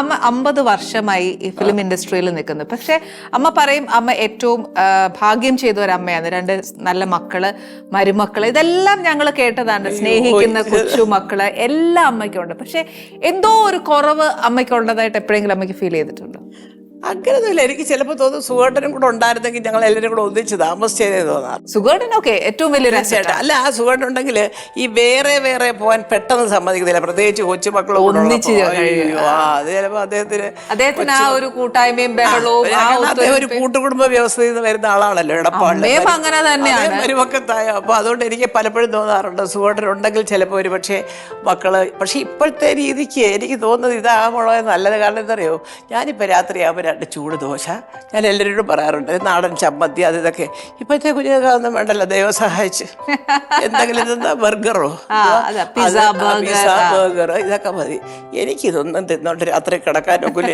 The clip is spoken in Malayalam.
അമ്മ അമ്പത് വർഷമായി ഈ ഫിലിം ഇൻഡസ്ട്രിയിൽ നിൽക്കുന്നു. പക്ഷെ അമ്മ പറയും അമ്മ ഏറ്റവും ഭാഗ്യം ചെയ്ത ഒരു അമ്മയാണ്. രണ്ട് നല്ല മക്കൾ മരുമക്കൾ. ഇതെല്ലാം ഞങ്ങൾ കേട്ടതാണ്. സ്നേഹിക്കുന്ന കൊച്ചു മക്കൾ എല്ലാം അമ്മയ്ക്കുണ്ട്. പക്ഷെ എന്തോ ഒരു കുറവ് അമ്മയ്ക്കുള്ളതായിട്ട് എപ്പോഴെങ്കിലും അമ്മയ്ക്ക് ഫീൽ ചെയ്തിട്ടുണ്ടോ? അങ്ങനെയൊന്നുമില്ല എനിക്ക് ചിലപ്പോൾ തോന്നും സുഖേട്ടനും കൂടെ ഉണ്ടായിരുന്നെങ്കിൽ ഞങ്ങൾ എല്ലാവരും കൂടെ ഒന്നിച്ച് താമസിച്ചതേ തോന്നാറ്. സുഗേട്ടനൊക്കെ ഏറ്റവും വലിയ രസമായിട്ട് അല്ല ആ സുഖേട്ടൻ ഉണ്ടെങ്കിൽ ഈ വേറെ വേറെ പോകാൻ പെട്ടെന്ന് സമ്മതിക്കത്തില്ല. പ്രത്യേകിച്ച് കൊച്ചുമക്കളോ ഒന്നിച്ച് ആ, അത് ചിലപ്പോൾ അദ്ദേഹത്തിന് അദ്ദേഹത്തിന് ആ ഒരു കൂട്ടായ്മയും ബഹളവും ആ അദ്ദേഹം ഒരു കൂട്ടുകുടുംബ വ്യവസ്ഥയിൽ നിന്ന് വരുന്ന ആളാണല്ലോ എടപ്പാളിലെ അമ്മയും അങ്ങനെ തന്നെയാണ്. മരുമക്കത്തായ അപ്പൊ അതുകൊണ്ട് എനിക്ക് പലപ്പോഴും തോന്നാറുണ്ട് സുഖേട്ടൻ ഉണ്ടെങ്കിൽ ചിലപ്പോൾ ഒരു പക്ഷേ മക്കൾ പക്ഷെ ഇപ്പോഴത്തെ രീതിക്ക് എനിക്ക് തോന്നുന്നത് ഇതാകുമ്പോഴേ നല്ലത്. കാരണം എന്തറിയോ ഞാനിപ്പോൾ രാത്രിയാകുമ്പോൾ രണ്ട് ചൂട് ദോശ. ഞാൻ എല്ലാവരോടും പറയാറുണ്ട് നാടൻ ചമ്മന്തി അത് ഇതൊക്കെ. ഇപ്പോഴത്തെ കുഞ്ഞുങ്ങൾക്കൊന്നും വേണ്ടല്ലോ ദൈവം സഹായിച്ച്. എന്തെങ്കിലും തിന്നാ ബർഗറോ? പിസ്സ. ബർഗർ ഇതൊക്കെ മതി. എനിക്കിതൊന്നും തിന്നോണ്ട് രാത്രി കിടക്കാനൊക്കെ